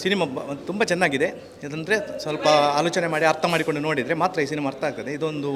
Cinema ತುಂಬ ಚೆನ್ನಾಗಿದೆ. ಇದಂದರೆ ಸ್ವಲ್ಪ ಆಲೋಚನೆ ಮಾಡಿ, ಅರ್ಥ ಮಾಡಿಕೊಂಡು ನೋಡಿದರೆ ಮಾತ್ರ ಈ ಸಿನಿಮಾ ಅರ್ಥ ಆಗ್ತದೆ. ಇದೊಂದು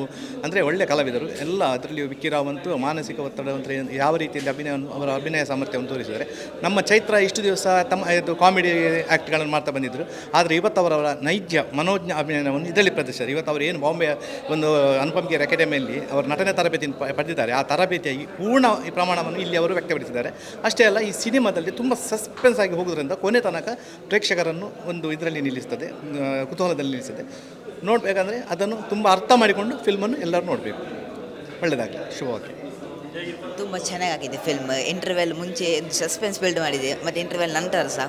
ಅಂದರೆ ಒಳ್ಳೆ ಕಲಾವಿದರು. ಎಲ್ಲ ಅದರಲ್ಲಿಯೂ ವಿಕ್ಕಿ ರಾವ್ ಅಂತೂ ಮಾನಸಿಕ ಒತ್ತಡ ಅಂದರೆ ಯಾವ ರೀತಿಯಲ್ಲಿ ಅಭಿನಯವನ್ನು ಅವರ ಅಭಿನಯ ಸಾಮರ್ಥ್ಯವನ್ನು ತೋರಿಸಿದ್ದಾರೆ. ನಮ್ಮ ಚೈತ್ರ ಇಷ್ಟು ದಿವಸ ತಮ್ಮ, ಇದು ಕಾಮಿಡಿ ಆ್ಯಕ್ಟ್ಗಳನ್ನು ಮಾಡ್ತಾ ಬಂದಿದ್ದರು ಆದರೆ ಇವತ್ತು ಅವರವರ ನೈಜ ಮನೋಜ್ಞ ಅಭಿನಯವನ್ನು ಇದರಲ್ಲಿ ಪ್ರದರ್ಶಿಸಿದರು ಇವತ್ತು ಅವರು ಏನು ಬಾಂಬೆ ಒಂದು ಅನುಪಮ್ ಅಕಾಡೆಮಿಯಲ್ಲಿ ಅವರು ನಟನೆ ತರಬೇತಿಯನ್ನು ಪಡೆದಿದ್ದಾರೆ. ಆ ತರಬೇತಿಯಾಗಿ ಪೂರ್ಣ ಪ್ರಮಾಣವನ್ನು ಇಲ್ಲಿ ಅವರು ವ್ಯಕ್ತಪಡಿಸಿದ್ದಾರೆ. ಅಷ್ಟೇ ಅಲ್ಲ, ಈ ಸಿನಿಮಾದಲ್ಲಿ ತುಂಬ ಸಸ್ಪೆನ್ಸ್ ಆಗಿ ಹೋಗೋದ್ರಿಂದ ಕೊನೆ ತನಕ ಪ್ರೇಕ್ಷಕರನ್ನು ಒಂದು ಇದರಲ್ಲಿ ನಿಲ್ಲಿಸ್ತದೆ ಕುತೂಹಲದಲ್ಲಿ ನಿಲ್ಲಿಸ್ತದೆ. ನೋಡಬೇಕಂದ್ರೆ ಅದನ್ನು ತುಂಬ ಅರ್ಥ ಮಾಡಿಕೊಂಡು ಫಿಲ್ಮನ್ನು ಎಲ್ಲರೂ ನೋಡಬೇಕು. ಒಳ್ಳೆಯದಾಗಲಿ ಶುಭವಾಗಿ ತುಂಬ ಚೆನ್ನಾಗಿದೆ ಫಿಲ್ಮ್ ಇಂಟರ್ವೆಲ್ ಮುಂಚೆ ಸಸ್ಪೆನ್ಸ್ ಬಿಲ್ಡ್ ಮಾಡಿದೆ ಮತ್ತು ಇಂಟರ್ವೆಲ್ ನಂತರ ಸಹ.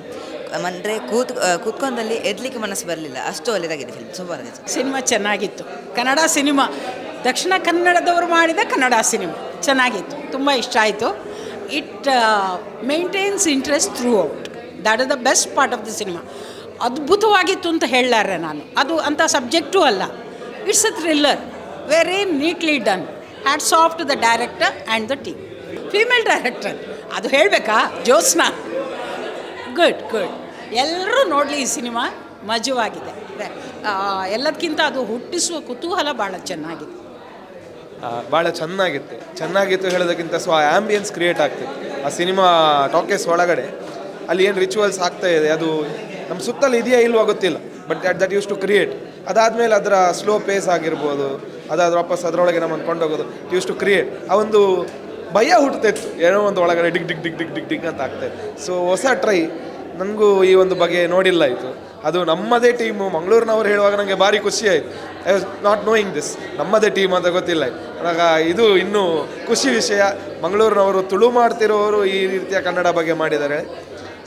ಅಂದರೆ ಕೂತ್ ಕೂತ್ಕೊಂಡಲ್ಲಿ ಎದ್ಲಿಕ್ಕೆ ಮನಸ್ಸು ಬರಲಿಲ್ಲ. ಅಷ್ಟು ಒಳ್ಳೆಯದಾಗಿದೆ ಫಿಲ್ಮ್ ಸೂಪರ್ ಆಗಿದೆ. ಸಿನಿಮಾ ಚೆನ್ನಾಗಿತ್ತು. ಕನ್ನಡ ಸಿನಿಮಾ. ದಕ್ಷಿಣ ಕನ್ನಡದವರು ಮಾಡಿದ ಕನ್ನಡ ಸಿನಿಮಾ. ಚೆನ್ನಾಗಿತ್ತು. ತುಂಬ ಇಷ್ಟ ಆಯಿತು. It maintains interest throughout that is the best part of the cinema ಅದ್ಭುತವಾಗಿತ್ತು ಅಂತ ಹೇಳಲಾರೆ ನಾನು. ಅದು ಅಂಥ ಸಬ್ಜೆಕ್ಟೂ ಅಲ್ಲ. It's a thriller very neatly done hats soft the director and the team female director ಅದು ಹೇಳಬೇಕಾ? ಜ್ಯೋತ್ಸ್ನಾ. ಗುಡ್ ಗುಡ್ ಎಲ್ಲರೂ ನೋಡಲಿ ಈ ಸಿನಿಮಾ ಮಜವಾಗಿದೆ ಎಲ್ಲದಕ್ಕಿಂತ ಅದು ಹುಟ್ಟಿಸುವ ಕುತೂಹಲ ಭಾಳ ಚೆನ್ನಾಗಿದೆ. ಭಾಳ ಚೆನ್ನಾಗಿತ್ತು. ಚೆನ್ನಾಗಿತ್ತು ಹೇಳೋದಕ್ಕಿಂತ ಸೊ ಆ ಆ್ಯಂಬಿಯನ್ಸ್ ಕ್ರಿಯೇಟ್ ಆಗ್ತಿತ್ತು. ಆ ಸಿನಿಮಾ ಟಾಕೇಸ್ ಒಳಗಡೆ ಅಲ್ಲಿ ಏನು ರಿಚುವಲ್ಸ್ ಆಗ್ತಾ ಇದೆ, ಅದು ನಮ್ಮ ಸುತ್ತಲೂ ಇದೆಯಾ ಇಲ್ವೋ ಗೊತ್ತಿಲ್ಲ but that that use to create ಅದಾದಮೇಲೆ ಅದರ ಸ್ಲೋ ಪೇಸ್ ಆಗಿರ್ಬೋದು ಅದಾದ ವಾಪಸ್ ಅದರೊಳಗೆ ನಮ್ಮನ್ನು ಕೊಂಡೋಗೋದು ಯೂಸ್ ಟು ಕ್ರಿಯೇಟ್ ಆ ಒಂದು ಭಯ ಹುಟ್ಟುತ್ತಿತ್ತು ಏನೋ ಒಂದು ಒಳಗಡೆ dig dig dig dig dig dig ಅಂತ ಆಗ್ತಾಯಿತ್ತು ಸೊ ಹೊಸ ಟ್ರೈ ನನಗೂ ಈ ಒಂದು ಬಗೆ ನೋಡಿಲ್ಲ ಆಯಿತು ಅದು ನಮ್ಮದೇ ಟೀಮು ಮಂಗಳೂರಿನವ್ರು ಹೇಳುವಾಗ ನನಗೆ ಭಾರಿ ಖುಷಿ ಆಯಿತು I was not knowing this ನಮ್ಮದೇ ಟೀಮ್ ಅಂತ ಗೊತ್ತಿಲ್ಲ. ಆಗ ಇದು ಇನ್ನೂ ಖುಷಿ ವಿಷಯ, ಮಂಗಳೂರಿನವರು ತುಳು ಮಾಡ್ತಿರೋರು ಈ ರೀತಿಯ ಕನ್ನಡ ಬಗ್ಗೆ ಮಾಡಿದ್ದಾರೆ.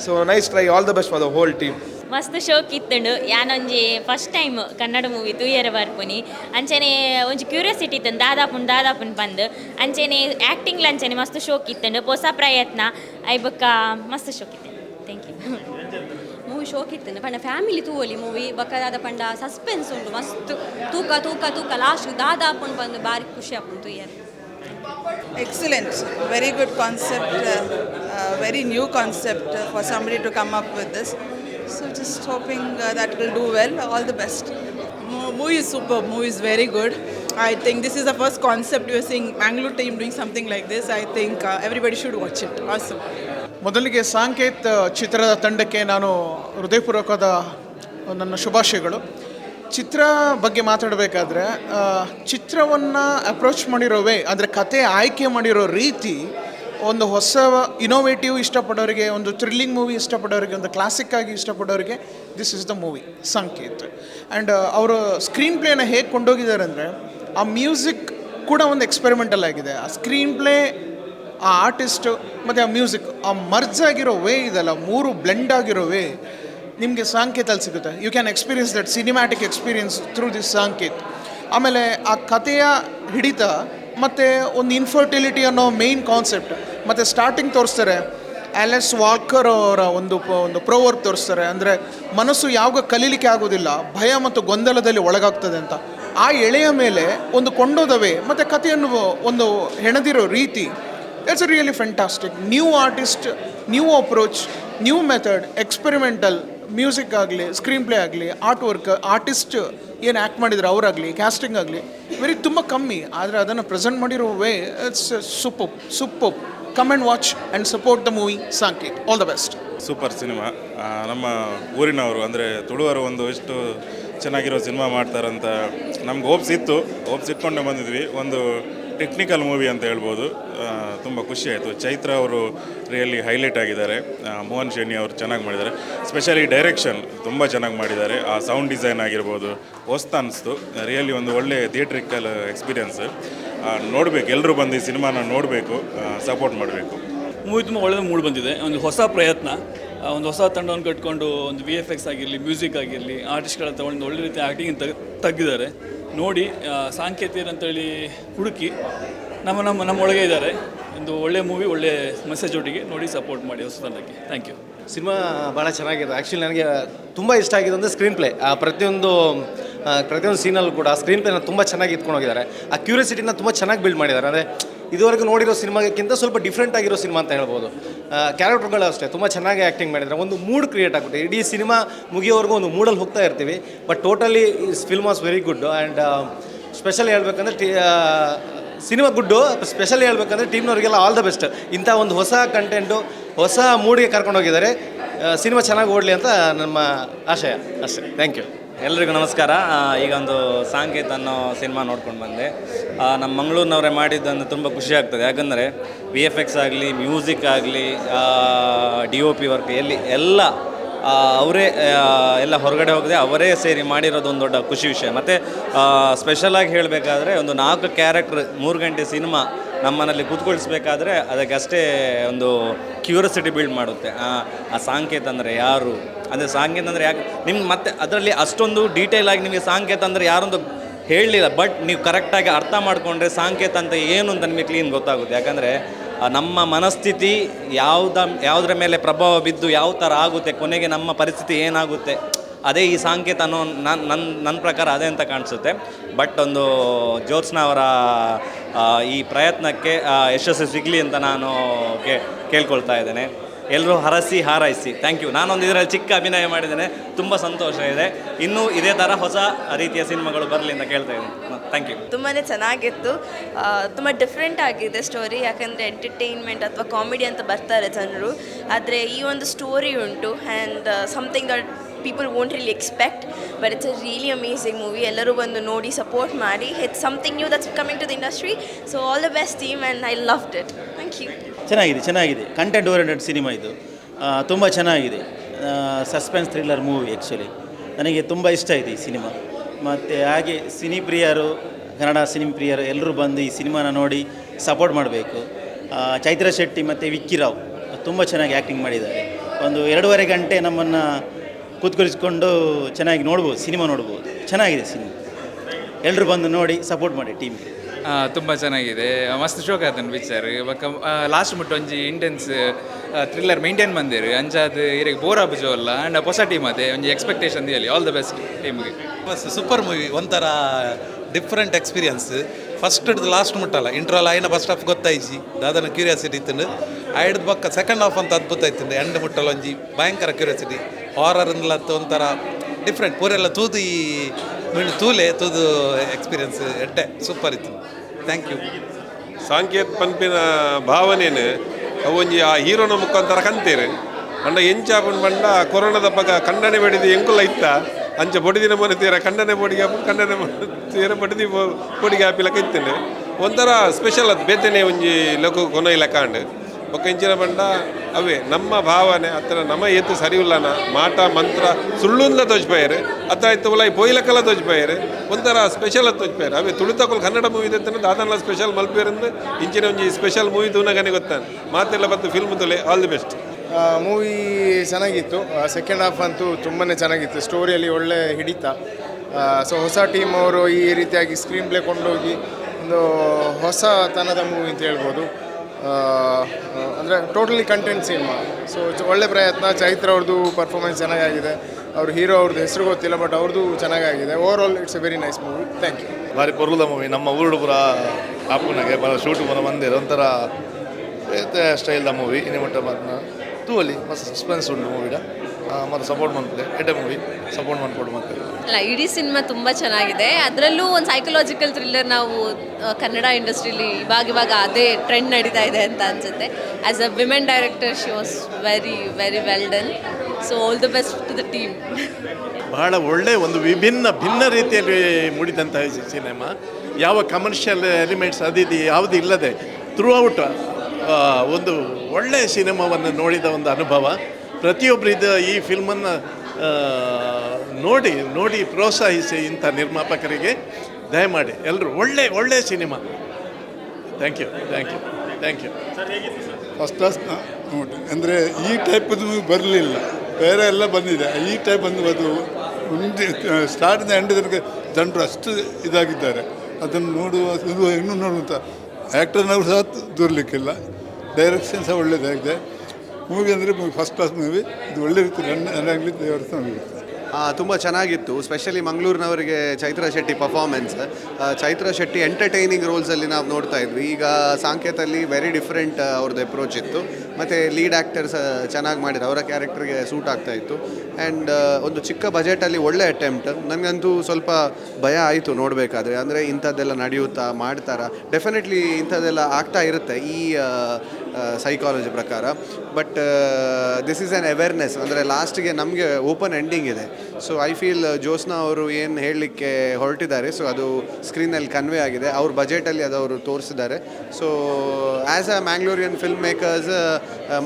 So nice try all the best for the whole team ಮಸ್ತ್ ಶೋಕ್ ಇತ್ತುಂಡು ಯಾನೊಂಜಿ ಫಸ್ಟ್ ಟೈಮ್ ಕನ್ನಡ ಮೂವಿ ತೂಯರೆ ಬರ್ಪುನಿ ಅಂಚನೆ ಒಂಜಿ ಕ್ಯೂರಿಯಾಸಿಟಿ ಇತ್ತು ದಾದಾಪುನ್ ದಾದಾಪುನ್ ಬಂದು. ಅಂಚನೆ ಆ್ಯಕ್ಟಿಂಗ್ ಅಂಚನೆ ಮಸ್ತ್ ಶೋಕ್ ಇತ್ತುಂಡು ಹೊಸ ಪ್ರಯತ್ನ. ಐ ಬೊಕ್ಕ ಮಸ್ತ್ ಶೋಕ್ ಇತ್ತೆ ಥ್ಯಾಂಕ್ ಯು ಮೂವಿ ಶೋಕ್ ಇತ್ತು ಪಂಡ ಫ್ಯಾಮಿಲಿ ತೂವಲಿ ಮೂವಿ ಬಕ್ಕದಾದ ಪಂಡ ಸಸ್ಪೆನ್ಸ್ ಉಂಟು ಮಸ್ತ್. ತೂಕ ತೂಕ ತೂಕ. ಲಾಸ್ಟ್ ದಾದಾಪುನ್ ಬಂದು ಬಾರಿ ಖುಷಿ ಆಪುಂಡು ತೂಯರ್ Excellent, very good concept, uh, uh, very new concept uh, for somebody to come up with this. So just hoping uh, that will do well. All the best. Movie is superb. Movie is very good. I think this is the first concept we are seeing Mangalore team doing something like this. I think uh, everybody should watch it. Awesome. ಮೊದಲಿಗೆ ಸಾಂಕೇತ್ ಚಿತ್ರದ ತಂಡಕ್ಕೆ ನಾನು ಹೃದಯಪೂರ್ವಕವಾದ ನನ್ನ ಶುಭಾಶಯಗಳು ಚಿತ್ರ ಬಗ್ಗೆ ಮಾತಾಡಬೇಕಾದ್ರೆ ಚಿತ್ರವನ್ನು approach ಮಾಡಿರೋ way ಅಂದರೆ ಕತೆ ಆಯ್ಕೆ ಮಾಡಿರೋ ರೀತಿ, ಒಂದು ಹೊಸ ಇನೋವೇಟಿವ್ ಇಷ್ಟಪಡೋರಿಗೆ, ಒಂದು ಥ್ರಿಲ್ಲಿಂಗ್ ಮೂವಿ ಇಷ್ಟಪಡೋರಿಗೆ, ಒಂದು ಕ್ಲಾಸಿಕ್ ಆಗಿ ಇಷ್ಟಪಡೋರಿಗೆ this is the movie Sanket. And ಅವರು ಸ್ಕ್ರೀನ್ ಪ್ಲೇನ ಹೇಗೆ ಕೊಂಡೋಗಿದ್ದಾರೆ ಅಂದರೆ, ಆ ಮ್ಯೂಸಿಕ್ ಕೂಡ ಒಂದು ಎಕ್ಸ್ಪೆರಿಮೆಂಟಲ್ ಆಗಿದೆ. ಆ ಸ್ಕ್ರೀನ್ ಪ್ಲೇ ಆ ಆರ್ಟಿಸ್ಟು ಮತ್ತು ಆ ಮ್ಯೂಸಿಕ್ ಆ ಮರ್ಜ್ ಆಗಿರೋ ವೇ ಇದೆಲ್ಲ, ಮೂರು ಬ್ಲೆಂಡ್ ಆಗಿರೋ ವೇ ನಿಮಗೆ ಸಾಂಕೇತಲ್ಲಿ ಸಿಗುತ್ತೆ. You can experience that cinematic experience through this Sanket. ಆಮೇಲೆ ಆ ಕಥೆಯ ಹಿಡಿತ ಮತ್ತು ಒಂದು ಇನ್ಫರ್ಟಿಲಿಟಿ ಅನ್ನೋ ಮೇಯ್ನ್ ಕಾನ್ಸೆಪ್ಟ್ ಮತ್ತು ಸ್ಟಾರ್ಟಿಂಗ್ ತೋರಿಸ್ತಾರೆ ಆಲೆಸ್ ವಾಲ್ಕರ್ ಅವರ ಒಂದು ಒಂದು ಪ್ರೋವರ್ಕ್ ತೋರಿಸ್ತಾರೆ. ಅಂದರೆ ಮನಸ್ಸು ಯಾವಾಗ ಕಲೀಲಿಕ್ಕೆ ಆಗೋದಿಲ್ಲ, ಭಯ ಮತ್ತು ಗೊಂದಲದಲ್ಲಿ ಒಳಗಾಗ್ತದೆ ಅಂತ. ಆ ಎಳೆಯ ಮೇಲೆ ಒಂದು ಕೊಂಡೋದವೆ ಮತ್ತು ಕಥೆಯನ್ನು ಒಂದು ಹೆಣೆದಿರೋ ರೀತಿ. It's really fantastic new artist new approach new method experimental music ಆಗಲಿ ಸ್ಕ್ರೀನ್ ಪ್ಲೇ ಆಗಲಿ ಆರ್ಟ್ ವರ್ಕ್ ಆರ್ಟಿಸ್ಟ್ ಏನು ಆ್ಯಕ್ಟ್ ಮಾಡಿದ್ರು ಅವರಾಗಲಿ ಕ್ಯಾಸ್ಟಿಂಗ್ ಆಗಲಿ ವೆರಿ ತುಂಬ ಕಮ್ಮಿ. ಆದರೆ ಅದನ್ನು ಪ್ರೆಸೆಂಟ್ ಮಾಡಿರೋ way it's soup super come and watch and support the movie Sanket all the best super cinema ನಮ್ಮ ಊರಿನವರು, ಅಂದರೆ ತುಳುವರು ಒಂದು ಎಷ್ಟು ಚೆನ್ನಾಗಿರೋ ಸಿನಿಮಾ ಮಾಡ್ತಾರಂತ ನಮ್ಗೆ ಹೋಪ್ಸ್ ಇತ್ತು. ಹೋಪ್ಸ್ ಇಟ್ಕೊಂಡೇ ಬಂದಿದ್ವಿ. ಒಂದು ಟೆಕ್ನಿಕಲ್ ಮೂವಿ ಅಂತ ಹೇಳ್ಬೋದು. ತುಂಬ ಖುಷಿ ಆಯಿತು. ಚೈತ್ರ ಅವರು ರಿಯಲಿ ಹೈಲೈಟ್ ಆಗಿದ್ದಾರೆ. ಮೋಹನ್ ಶೆಣಿ ಅವರು ಚೆನ್ನಾಗಿ ಮಾಡಿದ್ದಾರೆ. ಸ್ಪೆಷಲಿ ಡೈರೆಕ್ಷನ್ ತುಂಬ ಚೆನ್ನಾಗಿ ಮಾಡಿದ್ದಾರೆ. ಆ ಸೌಂಡ್ ಡಿಸೈನ್ ಆಗಿರ್ಬೋದು, ಹೊಸ್ತ ಅನಿಸ್ತು. ರಿಯಲಿ ಒಂದು ಒಳ್ಳೆಯ ಥಿಯೇಟ್ರಿಕಲ್ ಎಕ್ಸ್ಪೀರಿಯನ್ಸ್ ನೋಡಬೇಕು. ಎಲ್ಲರೂ ಬಂದು ಈ ಸಿನಿಮಾನ ನೋಡಬೇಕು. ಸಪೋರ್ಟ್ ಮಾಡಬೇಕು. ಮೂವಿ ತುಂಬ ಒಳ್ಳೆಯ ಮೂಡ್ ಬಂದಿದೆ. ಒಂದು ಹೊಸ ಪ್ರಯತ್ನ. ಒಂದು ಹೊಸ ತಂಡವನ್ನು ಕಟ್ಕೊಂಡು ಒಂದು ವಿ ಎಫ್ ಎಕ್ಸ್ ಆಗಿರಲಿ ಮ್ಯೂಸಿಕ್ ಆಗಿರಲಿ ಆರ್ಟಿಸ್ಟ್ಗಳ ತಗೊಂಡು ಒಳ್ಳೆ ರೀತಿ ಆ್ಯಕ್ಟಿಂಗ್ ತಗ್ ತೆಗ್ದಿದ್ದಾರೆ ನೋಡಿ ಆ, ಸಾಂಕೇತಿಕರು ಅಂತೇಳಿ ಹುಡುಕಿ ನಮ್ಮ ನಮ್ಮ ನಮ್ಮೊಳಗೆ ಇದ್ದಾರೆ. ಒಂದು ಒಳ್ಳೆ ಮೂವಿ ಒಳ್ಳೆ ಮೆಸೇಜ್ ಒಟ್ಟಿಗೆ ನೋಡಿ ಸಪೋರ್ಟ್ ಮಾಡಿ ಹೊಸ ತಂಡಕ್ಕೆ. ಥ್ಯಾಂಕ್ ಯು ಸಿನಿಮಾ ಭಾಳ ಚೆನ್ನಾಗಿದೆ. ಆ್ಯಕ್ಚುಲಿ ನನಗೆ ತುಂಬ ಇಷ್ಟ ಆಗಿದೆ ಅಂದರೆ ಸ್ಕ್ರೀನ್ ಪ್ಲೇ ಪ್ರತಿಯೊಂದು ಆ, ಪ್ರತಿಯೊಂದು ಸೀನಲ್ಲೂ ಕೂಡ ಸ್ಕ್ರೀನ್ ಪ್ಲೇನ ತುಂಬ ಚೆನ್ನಾಗಿ ಇಟ್ಕೊಂಡು ಹೋಗಿದ್ದಾರೆ. ಆ ಕ್ಯೂರಿಯಾಸಿಟಿನ ತುಂಬ ಚೆನ್ನಾಗಿ ಬಿಲ್ಡ್ ಮಾಡಿದ್ದಾರೆ. ಅಂದರೆ ಇದುವರೆಗೂ ನೋಡಿರೋ ಸಿನಿಮಾಗಿಂತ ಸ್ವಲ್ಪ ಡಿಫ್ರೆಂಟ್ ಆಗಿರೋ ಸಿನಿಮಾ ಅಂತ ಹೇಳ್ಬೋದು. ಕ್ಯಾರೆಕ್ಟರ್ಗಳು ಅಷ್ಟೇ, ತುಂಬ ಚೆನ್ನಾಗಿ ಆ್ಯಕ್ಟಿಂಗ್ ಮಾಡಿದ್ದಾರೆ. ಒಂದು ಮೂಡ್ ಕ್ರಿಯೇಟ್ ಆಗುತ್ತೆ ಇಡೀ ಸಿನಿಮಾ ಮುಗಿಯೋವರೆಗೂ ಒಂದು ಮೂಡಲ್ಲಿ ಹೋಗ್ತಾ ಇರ್ತೀವಿ. But totally film was very good and special ಹೇಳ್ಬೇಕಂದ್ರೆ ಟಿ ಸಿನಿಮಾ ಗುಡ್ಡು ಸ್ಪೆಷಲ್ ಹೇಳ್ಬೇಕಂದ್ರೆ ಟೀಮ್ನವರಿಗೆಲ್ಲ ಆಲ್ ದ ಬೆಸ್ಟ್ ಇಂಥ ಒಂದು ಹೊಸ ಕಂಟೆಂಟು ಹೊಸ ಮೂಡಿಗೆ ಕರ್ಕೊಂಡೋಗಿದ್ದಾರೆ. ಸಿನಿಮಾ ಚೆನ್ನಾಗಿ ಓಡಲಿ ಅಂತ ನಮ್ಮ ಆಶಯ. ಅಷ್ಟೇ. ಥ್ಯಾಂಕ್ ಯು ಎಲ್ರಿಗೂ ನಮಸ್ಕಾರ. ಈಗ ಒಂದು ಸಾಂಕೇತ್ ಅನ್ನೋ ಸಿನಿಮಾ ನೋಡ್ಕೊಂಡು ಬಂದೆ. ನಮ್ಮ ಮಂಗಳೂರಿನವರೇ ಮಾಡಿದ್ದಂದು ತುಂಬ ಖುಷಿ ಆಗ್ತದೆ. ಯಾಕಂದರೆ ವಿ ಎಫ್ ಎಕ್ಸ್ ಆಗಲಿ, ಮ್ಯೂಸಿಕ್ ಆಗಲಿ ಡಿ ಒ ಪಿ ವರ್ಕ್, ಎಲ್ಲಿ ಎಲ್ಲ ಅವರೇ ಎಲ್ಲ ಹೊರಗಡೆ ಹೋಗದೆ ಅವರೇ ಸೇರಿ ಮಾಡಿರೋದು ಒಂದು ದೊಡ್ಡ ಖುಷಿ ವಿಷಯ. ಮತ್ತು ಸ್ಪೆಷಲಾಗಿ ಹೇಳಬೇಕಾದ್ರೆ ಒಂದು ನಾಲ್ಕು ಕ್ಯಾರೆಕ್ಟ್ರ್ ಮೂರು ಗಂಟೆ ಸಿನಿಮಾ ನಮ್ಮನಲ್ಲಿ ಕೂತ್ಕೊಳಿಸ್ಬೇಕಾದ್ರೆ ಅದಕ್ಕೆ ಅಷ್ಟೇ ಒಂದು ಕ್ಯೂರಿಯಾಸಿಟಿ ಬಿಲ್ಡ್ ಮಾಡುತ್ತೆ. ಆ ಆ ಸಾಂಕೇತ್ ಅಂದರೆ ಯಾರು? ಅಂದರೆ ಸಾಂಕೇತ ಅಂದರೆ ಯಾಕೆ ನಿಮ್ಗೆ ಮತ್ತೆ ಅದರಲ್ಲಿ ಅಷ್ಟೊಂದು ಡೀಟೇಲ್ ಆಗಿ ನಿಮಗೆ ಸಾಂಕೇತ ಅಂದರೆ ಯಾರೊಂದು ಹೇಳಲಿಲ್ಲ. ಬಟ್ ನೀವು ಕರೆಕ್ಟಾಗಿ ಅರ್ಥ ಮಾಡಿಕೊಂಡ್ರೆ ಸಾಂಕೇತ ಅಂತ ಏನು ಅಂತ ನಿಮಗೆ ಕ್ಲೀನ್ ಗೊತ್ತಾಗುತ್ತೆ. ಯಾಕಂದರೆ ನಮ್ಮ ಮನಸ್ಥಿತಿ ಯಾವುದ ಯಾವುದರ ಮೇಲೆ ಪ್ರಭಾವ ಬಿದ್ದು ಯಾವ ಥರ ಆಗುತ್ತೆ, ಕೊನೆಗೆ ನಮ್ಮ ಪರಿಸ್ಥಿತಿ ಏನಾಗುತ್ತೆ ಅದೇ ಈ ಸಾಂಕೇತ ಅನ್ನೋ ನನ್ನ ನನ್ನ ಪ್ರಕಾರ ಅದೇ ಅಂತ ಕಾಣಿಸುತ್ತೆ. ಬಟ್ ಒಂದು ಜ್ಯೋತ್ಸ್ನಾ ಅವರ ಈ ಪ್ರಯತ್ನಕ್ಕೆ ಯಶಸ್ಸು ಸಿಗಲಿ ಅಂತ ನಾನು ಕೇ, ಕೇಳ್ಕೊಳ್ತಾ ಇದ್ದೇನೆ. ಎಲ್ಲರೂ ಹರಸಿ ಹಾರೈಸಿ. ಥ್ಯಾಂಕ್ ಯು ನಾನೊಂದು ಇದರಲ್ಲಿ ಚಿಕ್ಕ ಅಭಿನಯ ಮಾಡಿದ್ದೇನೆ. ತುಂಬ ಸಂತೋಷ ಇದೆ. ಇನ್ನೂ ಇದೇ ಥರ ಹೊಸ ರೀತಿಯ ಸಿನಿಮಾಗಳು ಬರಲಿ ಅಂತ ಕೇಳ್ತಾ ಇದ್ದೀನಿ. ಥ್ಯಾಂಕ್ ಯು ತುಂಬಾ ಚೆನ್ನಾಗಿತ್ತು. ತುಂಬ ಡಿಫ್ರೆಂಟ್ ಆಗಿದೆ ಸ್ಟೋರಿ ಯಾಕಂದರೆ ಎಂಟರ್ಟೈನ್ಮೆಂಟ್ ಅಥವಾ ಕಾಮಿಡಿ ಅಂತ ಬರ್ತಾರೆ ಜನರು. ಆದರೆ ಈ ಒಂದು ಸ್ಟೋರಿ ಉಂಟು. And something that people won't really expect but it's a really amazing movie ಎಲ್ಲರೂ ಬಂದು ನೋಡಿ ಸಪೋರ್ಟ್ ಮಾಡಿ. It's something new that's coming to the industry so all the best team and I loved it thank you ಚೆನ್ನಾಗಿದೆ ಚೆನ್ನಾಗಿದೆ. Content oriented cinema ಇದು. ತುಂಬ ಚೆನ್ನಾಗಿದೆ. Suspense thriller movie actually ನನಗೆ ತುಂಬ ಇಷ್ಟ ಇದೆ ಈ ಸಿನಿಮಾ ಮತ್ತು ಹಾಗೆ ಸಿನಿ ಪ್ರಿಯರು, ಕನ್ನಡ ಸಿನಿಮಾ ಪ್ರಿಯರು ಎಲ್ಲರೂ ಬಂದು ಈ ಸಿನಿಮಾನ ನೋಡಿ ಸಪೋರ್ಟ್ ಮಾಡಬೇಕು. ಚೈತ್ರ ಶೆಟ್ಟಿ ಮತ್ತು ವಿಕ್ಕಿ ರಾವ್, ತುಂಬ ಚೆನ್ನಾಗಿ ಆ್ಯಕ್ಟಿಂಗ್ ಮಾಡಿದ್ದಾರೆ. ಒಂದು ಎರಡೂವರೆ ಗಂಟೆ ನಮ್ಮನ್ನು ಕೂತ್ಕೊಳಿಸ್ಕೊಂಡು ಚೆನ್ನಾಗಿ ನೋಡ್ಬೋದು ಸಿನಿಮಾ ನೋಡ್ಬೋದು. ಚೆನ್ನಾಗಿದೆ ಸಿನಿಮಾ. ಎಲ್ಲರೂ ಬಂದು ನೋಡಿ ಸಪೋರ್ಟ್ ಮಾಡಿ ಟೀಮ್ಗೆ ತುಂಬ ಚೆನ್ನಾಗಿದೆ. ಮಸ್ತ್ ಶೋಕ್ ಆತನ ಪಿಕ್ಚರ್ ಬೊಕ್ಕ ಲಾಸ್ಟ್ ಮುಟ್ಟು ಒಂಜಿ ಇಂಟೆನ್ಸ್ ಥ್ರಿಲ್ಲರ್ ಮೇಂಟೈನ್ ಬಂದಿರು ಅಂಚಾದ್ ಇರಿಗೆ ಬೋರ್ ಆಪುಜೋಲ್ಲ ಅಂಡ್ ಹೊಸ ಟೀಮ್ ಅದೇ, ಒಂಜಿ ಎಕ್ಸ್ಪೆಕ್ಟೇಷನ್ ಹೇಳಿ ಆಲ್ ದ ಬೆಸ್ಟ್ ಟೀಮ್ಗೆ ಸೂಪರ್ ಮೂವಿ ಒಂಥರ ಡಿಫ್ರೆಂಟ್ ಎಕ್ಸ್ಪೀರಿಯನ್ಸ್ ಫಸ್ಟ್ ಹಿಡ್ದು ಲಾಸ್ಟ್ ಮುಟ್ಟಲ್ಲ ಇಂಟ್ರಲ್ ಆಯ್ನ ಫಸ್ಟ್ ಹಾಫ್ ಗೊತ್ತಾಯ್ಸಿ. ದಾದನ ಕ್ಯೂರಿಯಾಸಿಟಿ ಇತ್ತು ಆಯ್ಡ್ ಪಕ್ಕ ಸೆಕೆಂಡ್ ಹಾಫ್ ಅಂತ ಅದ್ಭುತ ಇತ್ತು ಎಂಡ್ ಮುಟ್ಟಲ್ಲ ಒಂಜಿ ಭಯಂಕರ ಕ್ಯೂರಿಯಾಸಿಟಿ ಹಾರರ್ ಅಂದ್ಲತ್ತು ಒಂಥರ ಡಿಫ್ರೆಂಟ್ ಪೂರೆಲ್ಲ ತೂದು ಈ ಮೀನು ತೂಲೆ, ತೂದು ಎಕ್ಸ್ಪೀರಿಯನ್ಸ್ ಎಟ್ಟೆ? ಸೂಪರ್ ಇತ್ತು. ಥ್ಯಾಂಕ್ ಯು ಸಾಂಕೇತ್ ಪನ್ಪಿನ ಭಾವನೆನು ಅವೊಂಜಿ ಆ ಹೀರೋನ ಮುಖಾಂತರ ಕಂತೀರಿ. ಅಂಡ ಎಂಚಾಪನ್ ಬಂಡ ಕೊರೋನಾದ ಪಗ ಖಂಡನೆ ಬಡಿದು ಎಂಕುಲ ಇತ್ತ. ಅಂಚ ಬಡಿದಿನ ಮನೆ ತೀರ ಖಂಡನೆ ಬಡಿಗೆ ಖಂಡನೆ ತೀರ ಬಡಿದಿ ಬೊಡಿಗೆ ಬಡಿಗೆ ಆಪಿಲಕ ಇತ್ತೇನೆ. ಒಂಥರ ಸ್ಪೆಷಲ್ ಅದು ಬೇತನೆ ಒಂಜಿ ಲಘು ಕೊನ ಇಲಕಾಂಡ್. ಬೊಕ್ಕ ಇಂಚಿನ ಬಂಡ ಅವೇ, ನಮ್ಮ ಭಾವನೆ ಅತ್ತ ನಮ್ಮ ಏತು ಸರಿಯುಲ್ಲನ, ಮಾಟ, ಮಂತ್ರ, ಸುಳ್ಳುಂದ ತೋಜ್ಪಾಯರು ಇತ್ತು ಉಲ್ಲ ಪೊಯ್ಲಕಲ್ಲ ತೋಜ್ಪಾಯರು ಒಂಥರ ಸ್ಪೆಷಲ್ ತೋಜ್ಪಾಯರು ಅವೇ ತುಳಿತಕೊಲ್ ಕನ್ನಡ ಮೂವಿ ಅಂತ ದಾದನ್ಲ ಸ್ಪೆಷಲ್ ಮಲ್ಪೇರಿಂದ ಇಂಚಿನ ಒಂಜಿ ಸ್ಪೆಷಲ್ ಮೂವಿ ತೂನಗನೆ ಗೊತ್ತಾನೆ. ಮಾತೆಲ್ಲ ಬಂತು ಫಿಲ್ಮ್ ತೊಲೆ ಆಲ್ ದಿ ಬೆಸ್ಟ್ ಮೂವಿ ಚೆನ್ನಾಗಿತ್ತು. ಸೆಕೆಂಡ್ ಹಾಫ್ ಅಂತೂ ತುಂಬಾ ಚೆನ್ನಾಗಿತ್ತು. ಸ್ಟೋರಿಯಲ್ಲಿ ಒಳ್ಳೆ ಹಿಡಿತ. ಸೊ ಹೊಸ ಟೀಮ್ ಅವರು ಈ ರೀತಿಯಾಗಿ ಸ್ಕ್ರೀನ್ ಪ್ಲೇ ಕೊಂಡೋಗಿ ಒಂದು ಹೊಸತನದ ಮೂವಿ ಅಂತ ಹೇಳ್ಬೋದು. ಅಂದರೆ ಟೋಟಲಿ ಕಂಟೆಂಟ್ ಸಿನಿಮಾ ಸೊ ಒಳ್ಳೆ ಪ್ರಯತ್ನ. ಚೈತ್ರ ಅವ್ರದ್ದು ಪರ್ಫಾರ್ಮೆನ್ಸ್ ಚೆನ್ನಾಗಾಗಿದೆ. ಅವ್ರ ಹೀರೋ ಅವ್ರದ್ದು ಹೆಸರು ಗೊತ್ತಿಲ್ಲ ಬಟ್ ಅವ್ರದ್ದು ಚೆನ್ನಾಗಾಗಿದೆ. Overall it's a very nice movie thank you ಭಾರಿ ಪೊರ್ಲುದ ಮೂವಿ ನಮ್ಮ ಊರುಡುಪುರ ಆಪುನಗೆ ಬರ ಶೂಟ್ ಪೂರ ಬಂದಿರೋ ಒಂಥರ ಸ್ಟೈಲ್ದ ಮೂವಿ ಇನಿ ಮಟ್ಟ ಮತ್ತ ತೂವಲ್ಲಿ ಮಸ್ತ್ ಸಸ್ಪೆನ್ಸ್ ಉಂಟು ಮೂವಿಡ ಮತ್ತು ಸಪೋರ್ಟ್ ಮಾಡ್ತದೆ ಎಡ್ಡೆ ಮೂವಿ ಸಪೋರ್ಟ್ ಮಾಡ್ಕೊಡು ಮತ್ತೆ ಅಲ್ಲ ಇಡೀ ಸಿನಿಮಾ ತುಂಬ ಚೆನ್ನಾಗಿದೆ. ಅದರಲ್ಲೂ ಒಂದು ಸೈಕಲಾಜಿಕಲ್ ಥ್ರಿಲ್ಲರ್ ನಾವು ಕನ್ನಡ ಇಂಡಸ್ಟ್ರಿಲಿ ಇವಾಗ ಇವಾಗ ಅದೇ ಟ್ರೆಂಡ್ ನಡೀತಾ ಇದೆ ಅಂತ ಅನ್ಸುತ್ತೆ. As a women director she was very very well done so all the best to the team ಬಹಳ ಒಳ್ಳೆ ಒಂದು ವಿಭಿನ್ನ ಭಿನ್ನ ರೀತಿಯಲ್ಲಿ ಮೂಡಿದಂತಹ ಸಿನಿಮಾ. ಯಾವ ಕಮರ್ಷಿಯಲ್ ಎಲಿಮೆಂಟ್ಸ್ ಅದಿದು ಯಾವುದು ಇಲ್ಲದೆ ಥ್ರೂ ಔಟ್ ಒಂದು ಒಳ್ಳೆಯ ಸಿನಿಮಾವನ್ನು ನೋಡಿದ ಒಂದು ಅನುಭವ. ಪ್ರತಿಯೊಬ್ಬರು ಇದು ಈ ಫಿಲ್ಮನ್ನು ನೋಡಿ ನೋಡಿ ಪ್ರೋತ್ಸಾಹಿಸಿ ಇಂಥ ನಿರ್ಮಾಪಕರಿಗೆ ದಯಮಾಡಿ. ಎಲ್ಲರೂ ಒಳ್ಳೆ ಒಳ್ಳೆ cinema. Thank you thank you thank you first class ನೋಡಿ ಅಂದರೆ ಈ ಟೈಪದ್ದು ಬರಲಿಲ್ಲ. ಬೇರೆ ಎಲ್ಲ ಬಂದಿದೆ. ಈ ಟೈಪ್ ಬಂದು ಅದು ಮುಂದೆ ಸ್ಟಾರ್ಟಿಂದ ಎಂಡ್ ತನಕ ಜನರು ಅಷ್ಟು ಇದಾಗಿದ್ದಾರೆ. ಅದನ್ನು ನೋಡುವ ಇದು ಇನ್ನೂ ನೋಡುವಂಥ ಆ್ಯಕ್ಟರ್ನವರು ಸಹ ದೂರಲಿಕ್ಕಿಲ್ಲ. ಡೈರೆಕ್ಷನ್ ಸಹ ಒಳ್ಳೆಯದಾಗಿದೆ ಮೂವಿ ಅಂದರೆ ಫಸ್ಟ್ ಕ್ಲಾಸ್ ಮೂವಿ ಇದು ಒಳ್ಳೆ ರೀತಿ ರನ್ ತುಂಬ ಚೆನ್ನಾಗಿತ್ತು ಸ್ಪೆಷಲಿ ಮಂಗಳೂರಿನವರಿಗೆ ಚೈತ್ರ ಶೆಟ್ಟಿ ಪರ್ಫಾರ್ಮೆನ್ಸ್ ಚೈತ್ರ ಶೆಟ್ಟಿ ಎಂಟರ್ಟೈನಿಂಗ್ ರೋಲ್ಸಲ್ಲಿ ನಾವು ನೋಡ್ತಾ ಇದ್ವಿ. ಈಗ ಸಾಂಕೇತಲ್ಲಿ ವೆರಿ ಡಿಫ್ರೆಂಟ್ ಅವ್ರದ್ದು ಅಪ್ರೋಚ್ ಇತ್ತು. ಮತ್ತು ಲೀಡ್ ಆ್ಯಕ್ಟರ್ಸ್ ಚೆನ್ನಾಗಿ ಮಾಡಿದ್ರು, ಅವರ ಕ್ಯಾರೆಕ್ಟರ್ಗೆ ಸೂಟ್ ಆಗ್ತಾ ಇತ್ತು. ಆ್ಯಂಡ್ ಒಂದು ಚಿಕ್ಕ ಬಜೆಟಲ್ಲಿ ಒಳ್ಳೆ ಅಟೆಂಪ್ಟ್ ನನಗಂತೂ ಸ್ವಲ್ಪ ಭಯ ಆಯಿತು ನೋಡಬೇಕಾದ್ರೆ. ಅಂದರೆ ಇಂಥದ್ದೆಲ್ಲ ನಡೆಯುತ್ತಾ, ಮಾಡ್ತಾರಾ? ಡೆಫಿನೆಟ್ಲಿ ಇಂಥದ್ದೆಲ್ಲ ಆಗ್ತಾ ಇರುತ್ತೆ. ಈ ಸೈಕಾಲಜಿ ಪ್ರಕಾರ. But this is an awareness ಅಂದರೆ ಲಾಸ್ಟಿಗೆ ನಮಗೆ ಓಪನ್ ಎಂಡಿಂಗ್ ಇದೆ. ಸೊ ಐ ಫೀಲ್ ಜೋಸ್ನಾ ಅವರು ಏನು ಹೇಳಲಿಕ್ಕೆ ಹೊರಟಿದ್ದಾರೆ ಸೊ ಅದು ಸ್ಕ್ರೀನಲ್ಲಿ ಕನ್ವೆ ಆಗಿದೆ. ಅವ್ರ ಬಜೆಟಲ್ಲಿ ಅದು ಅವರು ತೋರಿಸಿದ್ದಾರೆ. So as a Mangalorean film makers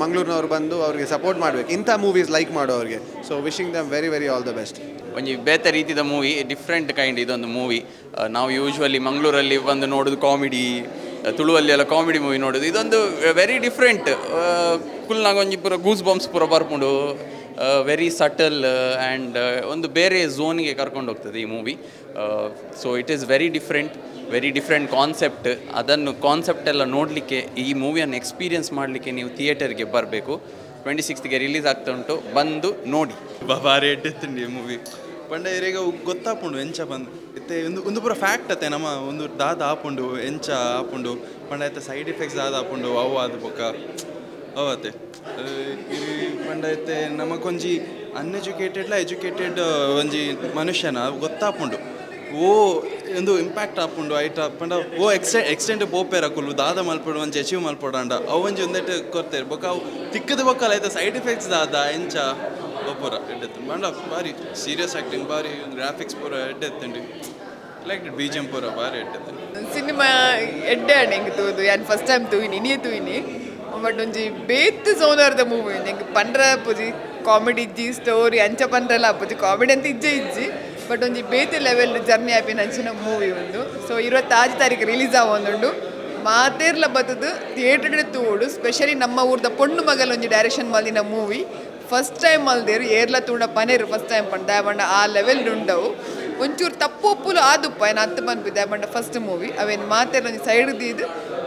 ಮಂಗ್ಳೂರಿನವ್ರು ಬಂದು ಅವ್ರಿಗೆ ಸಪೋರ್ಟ್ ಮಾಡಬೇಕು. ಇಂಥ ಮೂವೀಸ್ ಲೈಕ್ ಮಾಡೋರಿಗೆ so wishing them very very all the best ಒಂಜಿ ಬೇತೆ ರೀತಿದ ಮೂವಿ ಡಿಫ್ರೆಂಟ್ ಕೈಂಡ್ ಇದೊಂದು ಮೂವಿ ನಾವು ಯೂಶ್ವಲಿ ಮಂಗಳೂರಲ್ಲಿ ಬಂದು ನೋಡೋದು ಕಾಮಿಡಿ ತುಳುವಲ್ಲಿ ಎಲ್ಲ ಕಾಮಿಡಿ ಮೂವಿ ನೋಡೋದು. ಇದೊಂದು ವೆರಿ ಡಿಫ್ರೆಂಟ್ ಕುಲ್ನಾಗ ಒಂಜಿ ಪೂರ ಗೂಸ್ ಬಾಂಬ್ಸ್ ಪೂರ ಬರ್ಕೊಂಡು ವೆರಿ ಸಟಲ್ ಆ್ಯಂಡ್ ಒಂದು ಬೇರೆ ಝೋನಿಗೆ ಕರ್ಕೊಂಡು ಹೋಗ್ತದೆ ಈ movie so it is very different very different concept ಅದನ್ನು ಕಾನ್ಸೆಪ್ಟ್ ಎಲ್ಲ ನೋಡಲಿಕ್ಕೆ, ಈ ಮೂವಿಯನ್ನು ಎಕ್ಸ್ಪೀರಿಯೆನ್ಸ್ ಮಾಡಲಿಕ್ಕೆ ನೀವು ಥಿಯೇಟರ್ಗೆ ಬರಬೇಕು. ಟ್ವೆಂಟಿ ಸಿಕ್ಸ್ತ್ಗೆ ರಿಲೀಸ್ ಆಗ್ತಾ ಉಂಟು. ಬಂದು ನೋಡಿ. ಬಾಬಾ ರೇಟ್ ಮೂವಿ ಪಂಡ ಇರೇಗ ಗೊತ್ತಾಪುಂಡು, ಎಂಚ ಬಂದು. ಇತ್ತೆ ಒಂದು ಒಂದು ಪೂರ ಫ್ಯಾಕ್ಟ್ ಅತ್ತೆ, ನಮ್ಮ ಒಂದು ದಾದ ಆಪುಂಡು, ಎಂಚ ಆಪುಂಡು ಪಂಡ ಇತ್ತೆ ಸೈಡ್ ಎಫೆಕ್ಟ್ಸ್ ದಾದ ಆಪುಂಡು, ಅವು ಆದ ಬೊಕ್ಕ ಅವತ್ತೆ ಪಂಡ ಇತ್ತೆ ನಮಕೊಂಜಿ ಅನ್ಎಜುಕೇಟೆಡ್ಲ ಎಜುಕೇಟೆಡ್ ಒಂಜಿ ಮನುಷ್ಯನ ಗೊತ್ತಾಪುಂಡು. ಓ ಒಂದು ಇಂಪ್ಯಾಕ್ಟ್ ಆಪುಂಡು ಐಟ್ ಆಪಂಡ ಓ ಎಕ್ಸ್ಟೆ ಎಕ್ಸ್ಟೆಂಟ್ ಪೋಪೇರ ಕುಲ್ಲು, ದಾದ ಮಲ್ಪಡು, ಒಂಜಿ ಅಚೀವ್ ಮಲ್ಪಡಾಂಡ. ಅವಂಜಿ ಒಂದೆಟ್ ಕೊರ್ತೇರು ಬೊಕ ತಿಕ್ಕದ ಬೊಕ್ಕಲ ಐತೆ ಸೈಡ್ ಎಫೆಕ್ಟ್ಸ್ ದಾದ, ಎಂಚ ಒಬ್ಬರ ಎಡ್ಡೆತ್ತು ಮಂಡ ಬಾರಿ ಸೀರಿಯಸ್ ಆ್ಯಕ್ಟಿಂಗ್ ಬಾರಿ ಗ್ರಾಫಿಕ್ಸ್ ಪೂರ ಎಡ್ಡೆತ್ತಂಡಿ. ಲೈಕ್ ಬಿ ಜಿ ಪೂರ ಬಾರಿ ಎಡ್ಡೆತ್ತು ಸಿನಿಮಾ ಎಡ್ಡೆ ಅಣ್ಣಂಗೆ ತೂದು ಯಾನ್ ಫಸ್ಟ್ ಟೈಮ್ ತೂಯಿನಿ ಇನಿಯೇ ತೂಯಿನಿ ಬಟ್ ಒಂಜಿ ಬೇತ್ ಸೋನರ್ದ ಮೂವಿ ನಂಗೆ ಪಂಡ್ರ ಪುಜಿ ಕಾಮಿಡಿ ಇಜ್ಜಿ ಸ್ಟೋರಿ ಅಂಚ ಪಂಡ್ರಲ್ಲ ಆಪುಜಿ ಕಾಮಿಡಿ ಅಂತ ಇಜ್ಜೆ ಇಜ್ಜಿ. ಬಟ್ ಒಂಜಿ ಬೇತೆ ಲೆವೆಲ್ ಜರ್ನಿ ಆಪಿನ ಅಂಚಿನ ಮೂವಿ ಒಂದು. ಸೊ ಇರುವತ್ತಾರು ತಾರೀಕು ರಿಲೀಸ್ ಆವೊಂದುಂಡು ಮಾತೇರ್ಲ ಬತ್ತದು ಥಿಯೇಟರ್ ತೂಡು ಸ್ಪೆಷಲಿ ನಮ್ಮ ಊರ್ದ ಪೊಣ್ಣು ಮಗಲ್ ಒಂಜಿ ಡೈರೆಕ್ಷನ್ ಮಲ್ದಿನ ಮೂವಿ ಫಸ್ಟ್ ಟೈಮ್ ಮಲ್ದೇರು, ಏರ್ಲ ತೂಂಡ ಪನೇರು ಫಸ್ಟ್ ಟೈಮ್ ಪಂಡ. ದಾಯಬಂಡ, ಆ ಲೆವೆಲ್ ಉಂಡವು. ಒಂಚೂರು ತಪ್ಪು ಒಪ್ಪುಲು ಆದುಪ್ಪ, ಏನು ಹತ್ತು ಬಂದ್ಬಿ ದಾಯಬಂಡ ಫಸ್ಟ್ ಮೂವಿ ಅವೇನು ಮಾತೆಲ್ಲ ಒಂದು ಸೈಡ್ ದೀದು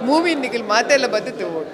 ಮೂವಿ ನಿಗಲ್ ಮಾತೆಲ್ಲ ಬದ್ದು ತೋಡು.